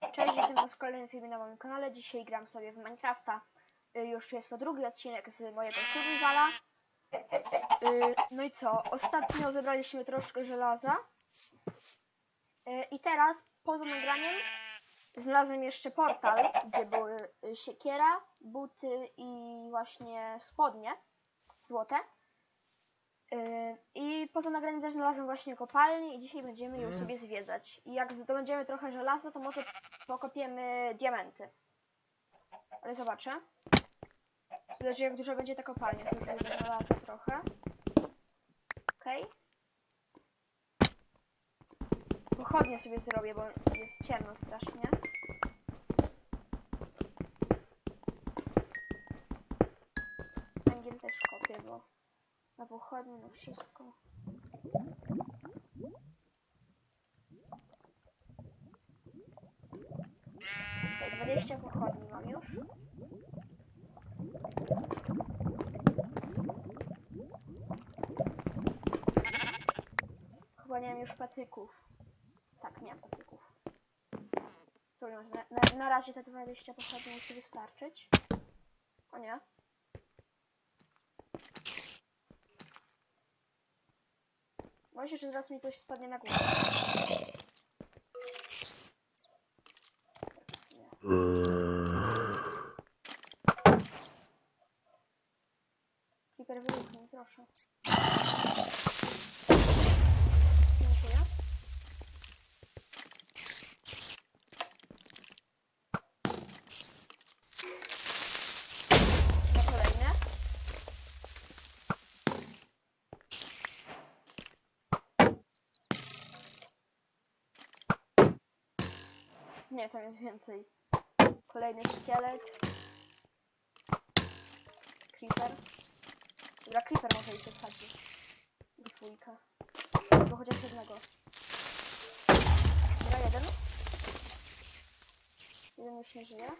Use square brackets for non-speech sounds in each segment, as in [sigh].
Cześć, witam w kolejnym filmie na moim kanale. Dzisiaj gram sobie w Minecrafta. Y, Już jest to drugi odcinek z mojego survivala. Y, No i co? Ostatnio zebraliśmy troszkę żelaza. Y, I teraz, poza nagraniem, znalazłem jeszcze portal, gdzie były siekiera, buty i właśnie spodnie złote. Y, I poza nagraniem też znalazłem właśnie kopalnię i dzisiaj będziemy ją sobie zwiedzać. I jak zdobędziemy trochę żelaza, to może pokopiemy diamenty. Ale zobaczę. Zależy jak duża będzie ta kopalnia. Tu już będzie żelaza trochę. Okej. Pochodnie sobie zrobię, bo jest ciemno strasznie. Na pochodnie, na wszystko. Okej, 20 pochodni mam już. Chyba nie mam już patyków. Tak, nie mam patyków. Na, na, na razie te 20 pochodni musi wystarczyć. O nie. Boję się, że zaraz mi coś spadnie na głowę. Creeper wybuchnie, proszę. Tam jest więcej. Kolejny szkielet. Creeper. Dobra, creeper może i się wsadzi. Dwójka. Albo chociaż jednego. Dobra, jeden. Jeden już nie żyje.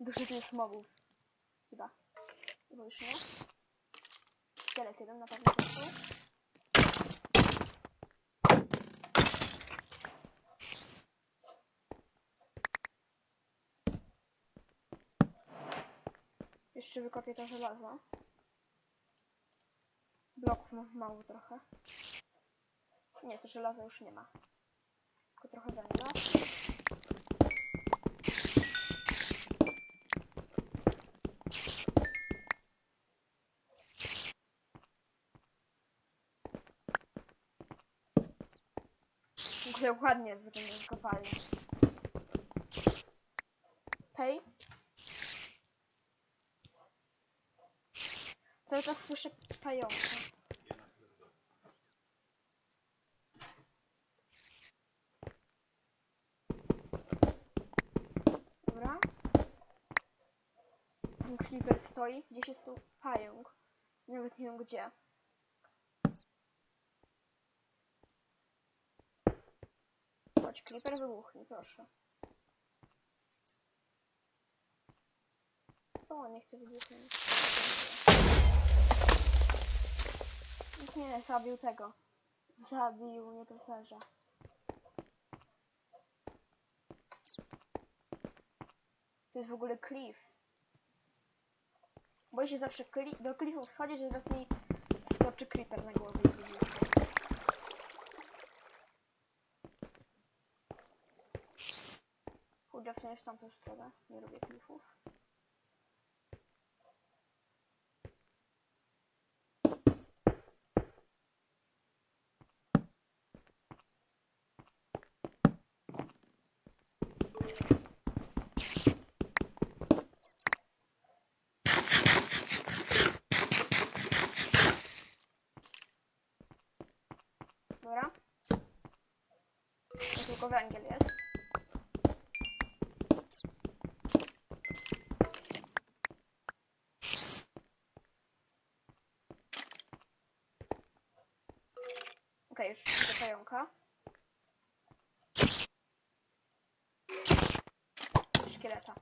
Dużo tu jest mobów. Chyba. Chyba już nie. Szkielet jeden na pewno był. Jeszcze wykopię to żelazo. Bloków mam mało trochę. Nie, to żelaza już nie ma. Tylko trochę węgla. Ogóle ładnie wygląda kopalnia. Hej. Cały czas słyszę pająka. Dobra. Ten creeper stoi. Gdzieś jest tu pająk. Nawet nie wiem gdzie. Chodź, creeper wybuchnie, proszę. O, nie chcę wybuchnąć. Nie, zabił tego. Zabił nietoperza. To jest w ogóle cliff. Boję się zawsze do cliffów schodzić, że zaraz mi skoczy creeper na głowę. Kurde, w sumie w tamtą stronę. Nie lubię klifów. Dobra. To tylko węgiel jest. Okej, już do pająka. szkieleta.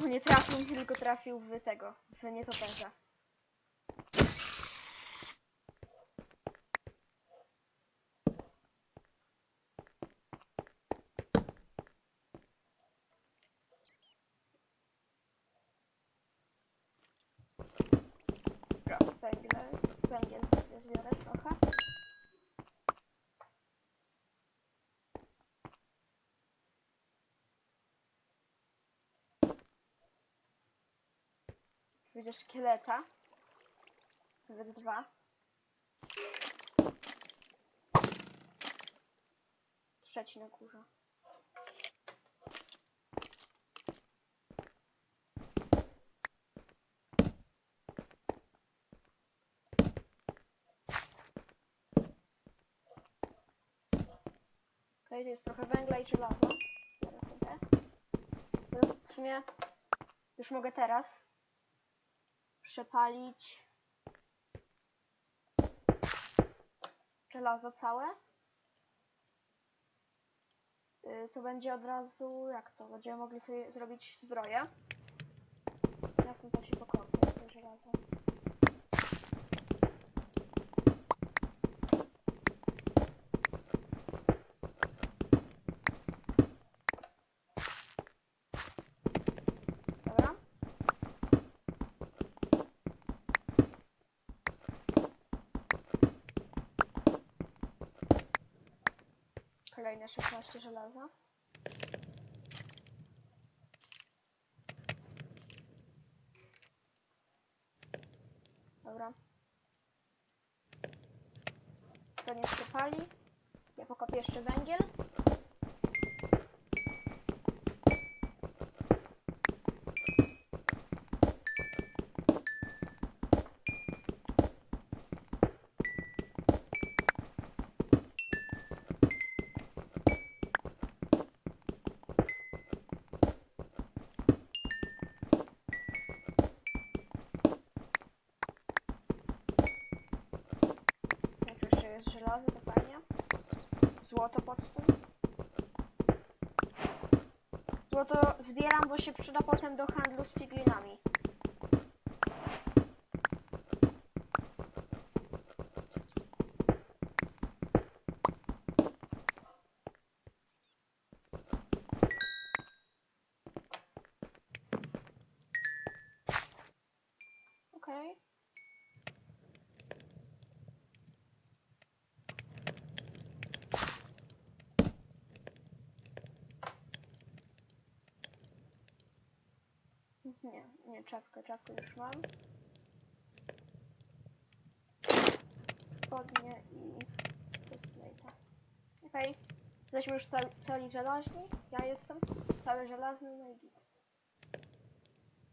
Nie trafił tylko trafił w tego, w nietoperza. Dobra, węgiel, węgiel sobie zbiorę trochę. Widzę szkieleta. Nawet dwa. Trzeci na górze. Okej, tu jest trochę węgla i żelaza. Zbiorę sobie. Teraz w sumie już mogę teraz przepalić żelazo całe. Y, To będzie od razu, jak to? Będziemy mogli sobie zrobić zbroję. Na tym to się pokopię, to żelazo. Dobra. Kolejne 16 żelaza. Dobra. To nie się pali. Ja pokopię jeszcze węgiel. Jest żelazo, to fajnie. Złoto pod tym. Złoto zbieram, bo się przyda potem do handlu z piglinami. Okej. Nie, czapkę, czapkę już mam. Spodnie i. Okej. Jesteśmy już cali, cali. Ja jestem cały żelazny, no i git.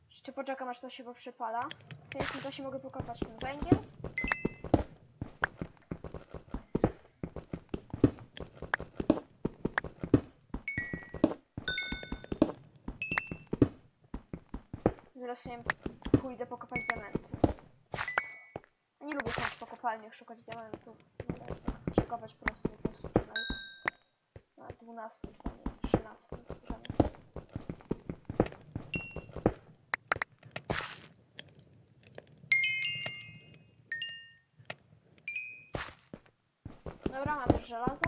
Jeszcze poczekam aż to się poprzypala. W sensie tym czasie mogę pokopać ten węgiel. Wiem, pójdę pokopać diamenty. Nie lubię chodzić po kopalniach, szukać diamentów. Tak Przekopać po prostu, tutaj. Na 12 czy tam nie, 13 poziomie. Dobra, mam już żelazo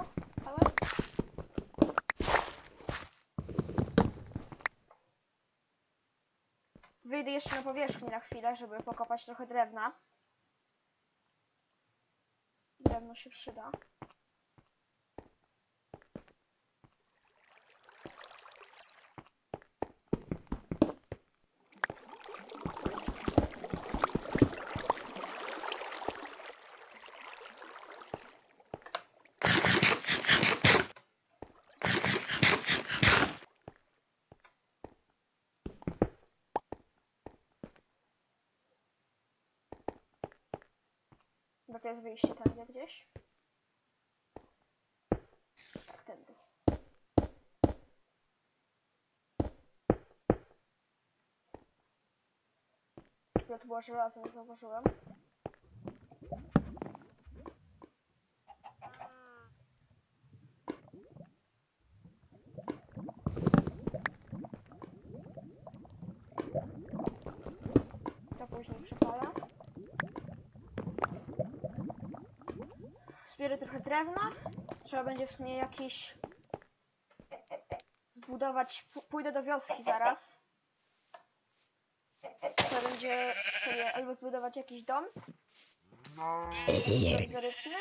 całe. Jeszcze na powierzchnię na chwilę, żeby pokopać trochę drewna. Drewno się przyda. Jest wyjście tędy gdzieś. Tędy. Ja było żelazo, zauważyłem. później przepalę. Zbierę trochę drewna. Trzeba będzie w sumie jakieś zbudować. P- Pójdę do wioski zaraz. Trzeba będzie sobie albo zbudować jakiś dom prowizoryczny,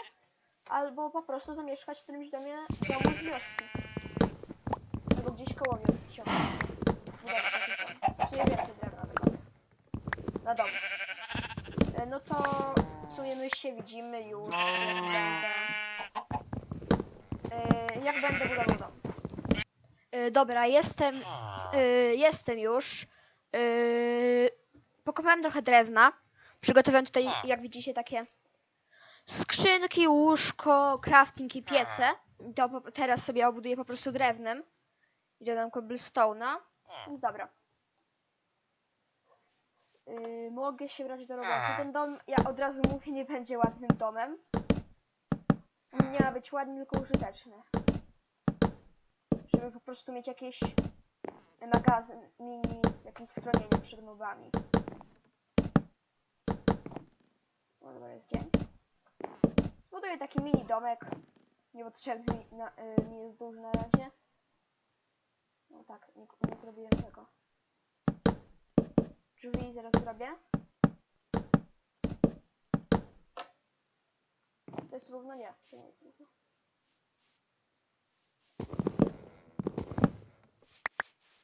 albo po prostu zamieszkać w którymś domie domu z wioski. Albo gdzieś koło wioski zbudować jakiś dom. Czy nie więcej drewna. Na dom. E, No to w sumie my się widzimy już, będę, e, jak będę budował dom. E, Dobra, jestem, e, jestem już. E, Pokopałem trochę drewna. Przygotowałem tutaj, jak widzicie, takie skrzynki, łóżko, crafting i piece. To teraz sobie obuduję po prostu drewnem. I dodam cobblestone'a. Więc dobra. Yy, mogę się brać do roboty. Ten dom, ja od razu mówię, nie będzie ładnym domem. Nie ma być ładny, tylko użyteczny. Żeby po prostu mieć jakieś magazyn, mini, jakieś schronienie przed mobami. No dobra, jest dzień. Zbuduję taki mini domek. Niepotrzebny na, y, jest duży na razie. No tak, nie, nie zrobiłem tego. Drzwi zaraz zrobię. To jest równo? Nie, to nie jest równo.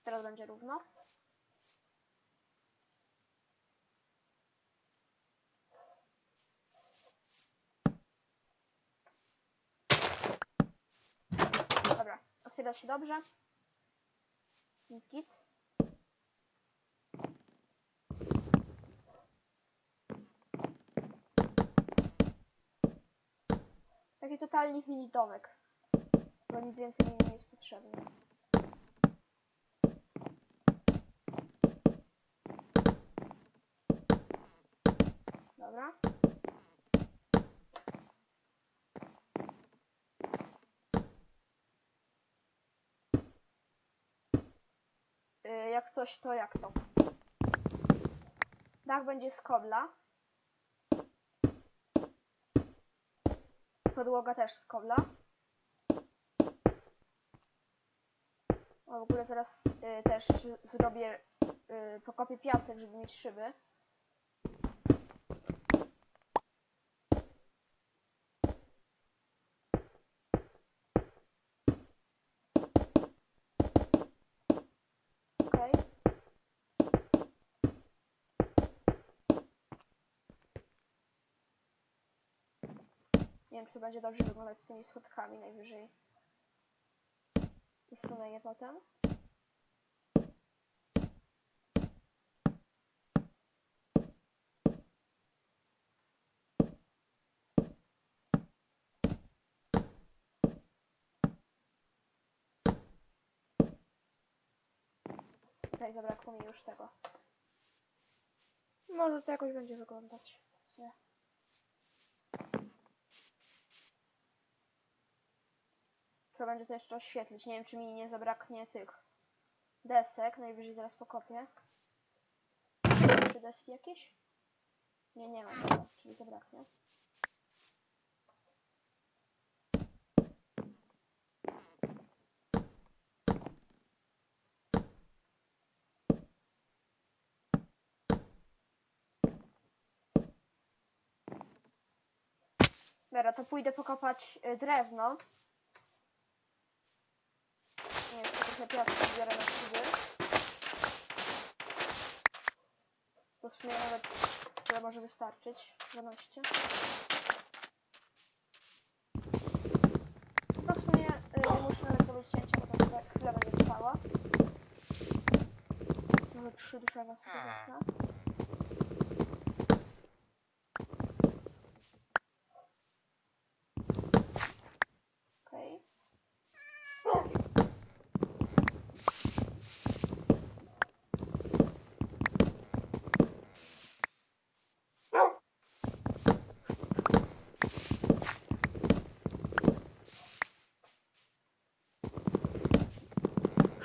Teraz będzie równo. Dobra, otwiera się dobrze. Więc git. Taki totalnie mini. Bo nic więcej nie jest potrzebne. Dobra. Y, jak coś, to jak to. Dach będzie z kobla. Podłoga też z kobla. O, w ogóle zaraz y, też zrobię, y, pokopię piasek, żeby mieć szyby. Okej. Nie wiem, czy to będzie dobrze wyglądać z tymi schodkami najwyżej. Usunę je potem. Tutaj zabrakło mi już tego. Może to jakoś będzie wyglądać. Nie. Trzeba będzie to jeszcze oświetlić. Nie wiem, czy mi nie zabraknie tych desek. Najwyżej zaraz pokopię. Trzy deski jakieś? Nie, nie ma tego, czyli zabraknie. Dobra, to pójdę pokopać y, drewno. Trochę piasku zbiorę na. To w sumie nawet tyle może wystarczyć. 12. To w sumie y, nie muszę nawet robić cięcia, bo chwilę, chwilę będzie. Może trzy drzewa sobie zetnę. Okej.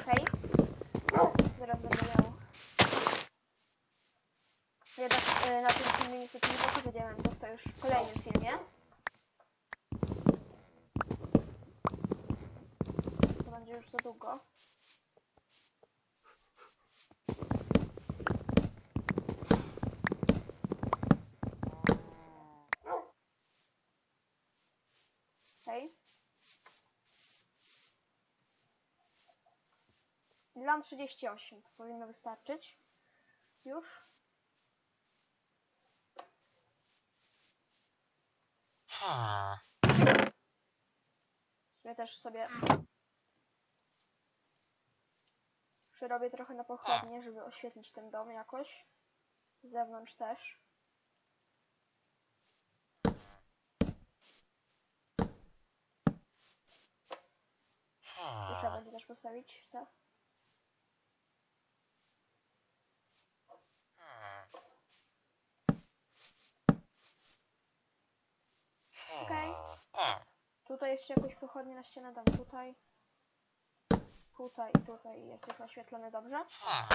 Okej. Zaraz będę miał. Jednak e, na tym filmie niestety nie pokażę diamentów, to już w kolejnym filmie. To będzie już za długo. Okej. Dla 38 powinno wystarczyć. Już. Ha. Ja też sobie przerobię trochę na pochodnie, żeby oświetlić ten dom jakoś. Z zewnątrz też. Trzeba będzie też postawić te. Okej. Tutaj jeszcze jakąś pochodnię na ścianę dam. Tutaj. Tutaj i tutaj jest już oświetlone dobrze. Ha.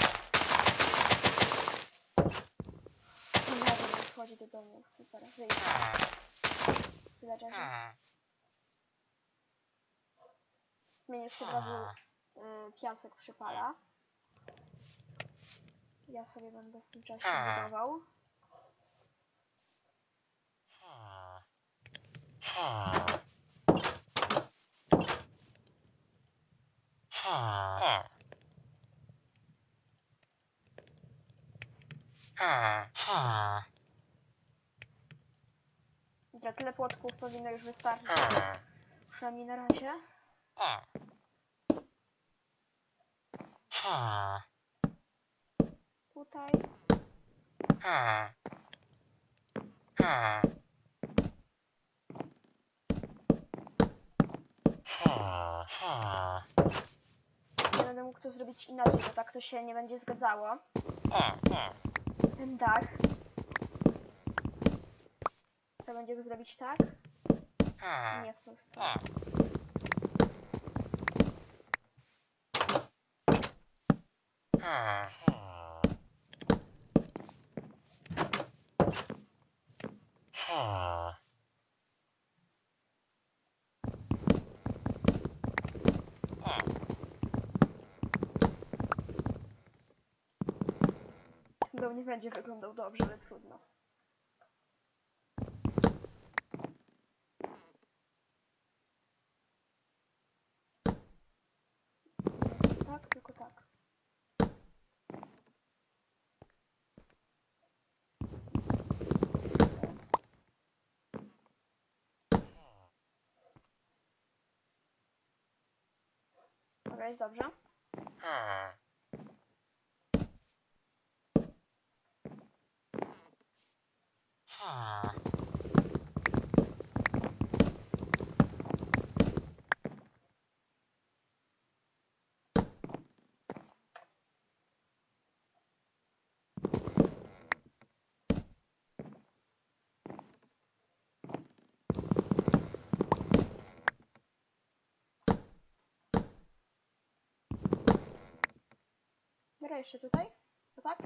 Dobra, wchodzi do domu. Super. Wyjść. Tyle czasu. Zmienisz się od razu y, piasek przypala. Ja sobie będę w tym czasie budował. Dobra, tyle płotków powinno już wystarczyć. Przynajmniej na razie. Tutaj. Nie będę mógł to zrobić inaczej, bo tak to się nie będzie zgadzało. Ten dach. To będzie go zrobić tak? Nie w tą stronę. Dom nie będzie wyglądał dobrze, ale trudno. Tak, tylko tak. Dobra, jest dobrze. Ha. Ha. Dobra, jeszcze tutaj. To tak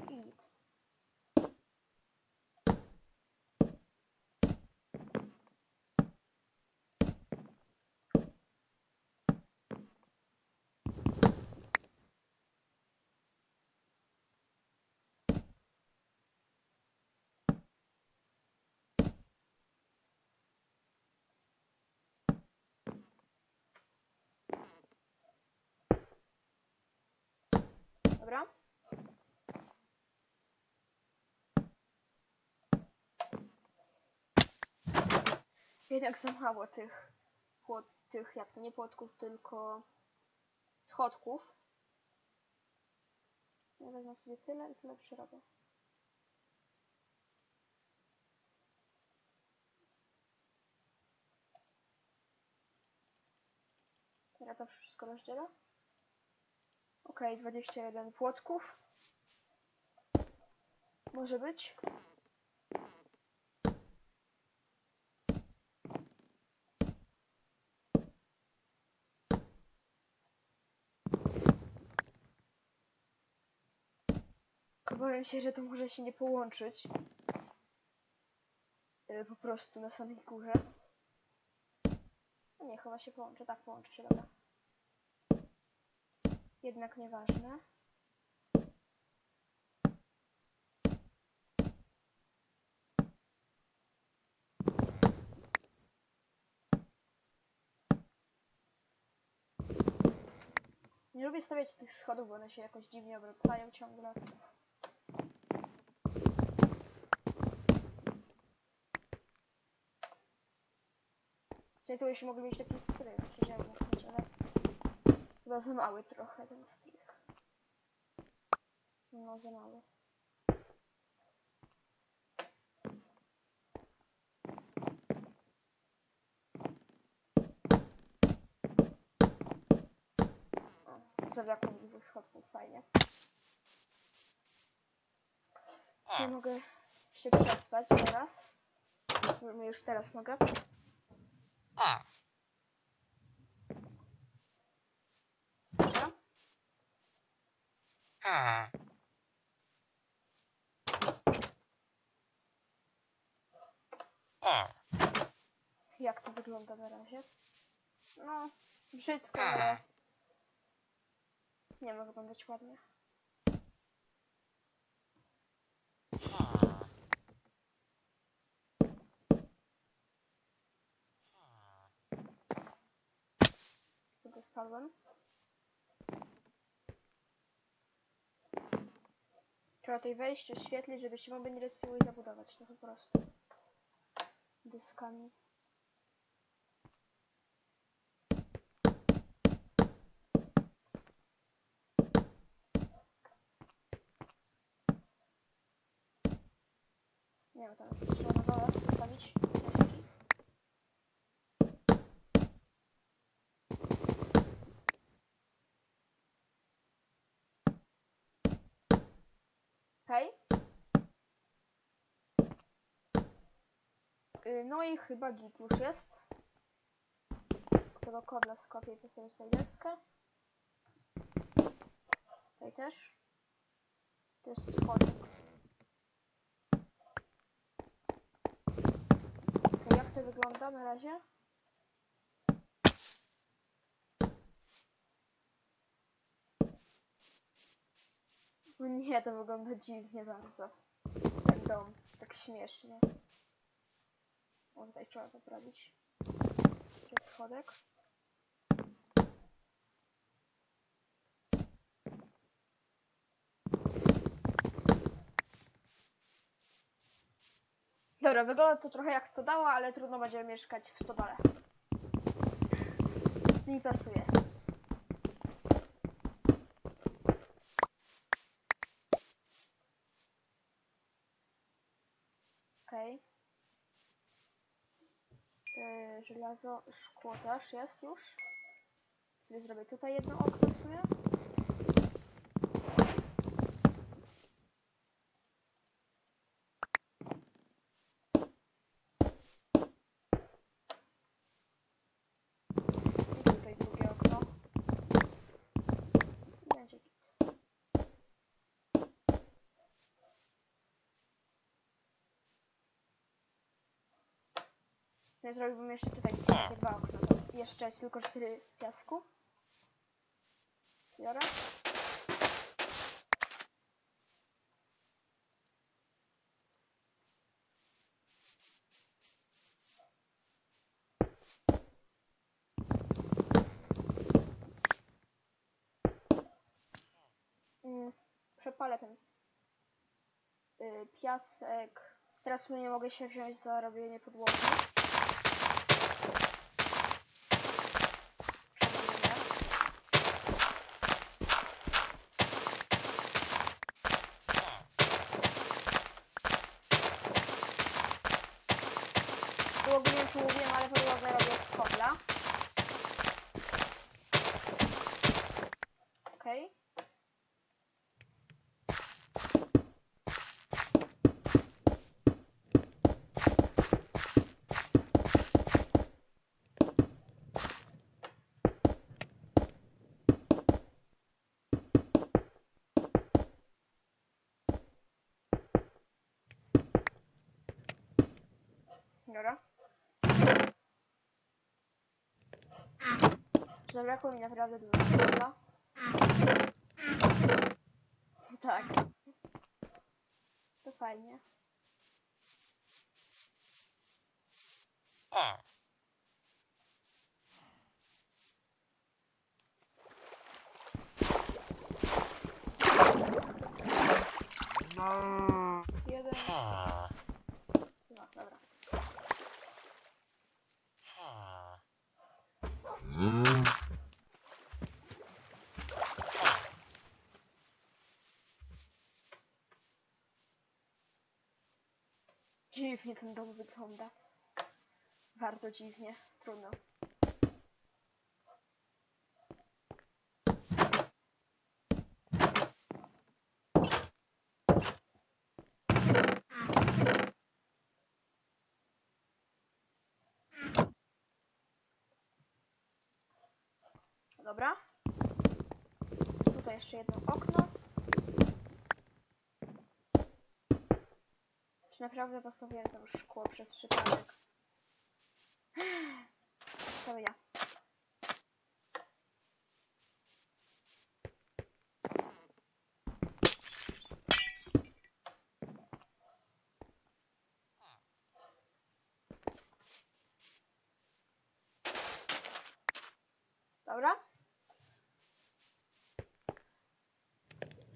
Dobra. Jednak za mało tych płot, tych, jak to nie płotków, tylko schodków. Ja wezmę sobie tyle i tyle przerobię. Ja to wszystko rozdzielę. Ok, 21 płotków. Może być. Obawiam się, że to może się nie połączyć. Y, Po prostu na samej górze. Nie, chyba się połączy. Tak, połączy się, dobra. Jednak nieważne. Nie lubię stawiać tych schodów, bo one się jakoś dziwnie obracają ciągle. Czyli tu jeszcze mogli mieć taki strych, chciałem mówić, ale chyba za mały trochę ten strych. No, za mały. Zabrakło mi dwóch schodków, fajnie. Czy mogę się przespać teraz? Już teraz mogę. Ah. Dobra. Ah. Ah. Jak to wygląda na razie? No, brzydko, ale nie ma wyglądać ładnie. Tutaj spadłem. Trzeba tutaj wejść, oświetlić, żeby się moby nie respiły i zabudować to po prostu. Dyskami. Nie wiem, tam jeszcze trzeba na dole postawić deski. Okej. Y, No i chyba git już jest. Tego kobla skopię i postawię tutaj deskę. Tutaj też. To jest schodek. Okej, jak to wygląda na razie? [laughs] Nie, to wygląda dziwnie bardzo. Ten dom, tak śmiesznie. O, tutaj trzeba poprawić. Jeszcze schodek. Dobra, wygląda to trochę jak stodoła, ale trudno będzie mieszkać w stodole. Mi pasuje. Okej. Okay. Żelazo, szkło też jest już. Sobie zrobię tutaj jedno okno w sumie. I tutaj drugie okno. I Będzie git. Ja zrobiłbym jeszcze tutaj takie dwa okna. Jeszcze jest tylko cztery piasku. Biorę. Mm, przepalę ten y, piasek. Teraz nie mogę się wziąć za robienie podłogi. Przepalimy. Podłogę nie wiem czy mówiłem, ale podłogę robię z kobla. Okej. Dobra. Zabrakło mi naprawdę dużo światła. Tak. To fajnie. A. Jeden, A. dwa, dobra. A. Dziwnie ten dom wygląda. Bardzo dziwnie. Trudno. Dobra. Tutaj jeszcze jedno okno. Czy naprawdę postawiłem tam szkło przez przypadek? [sighs] To ja. Dobra.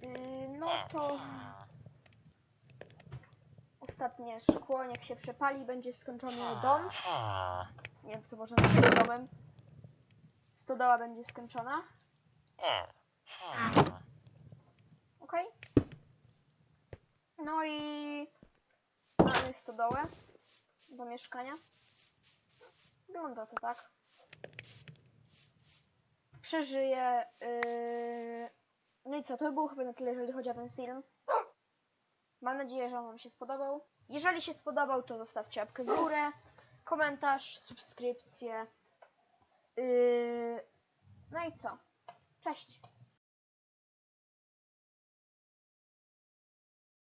Yy, no to ostatnie szkło, jak się przepali, będzie skończony dom. Nie wiem, to może nazwać domem. Stodoła będzie skończona. A. A. Ok. No i mamy stodołę do mieszkania. Wygląda to tak. Przeżyję. Yy... No i co, to by było chyba na tyle, jeżeli chodzi o ten film. Mam nadzieję, że on Wam się spodobał. Jeżeli się spodobał, to zostawcie łapkę w górę, komentarz, subskrypcję. Yy... No i co? Cześć!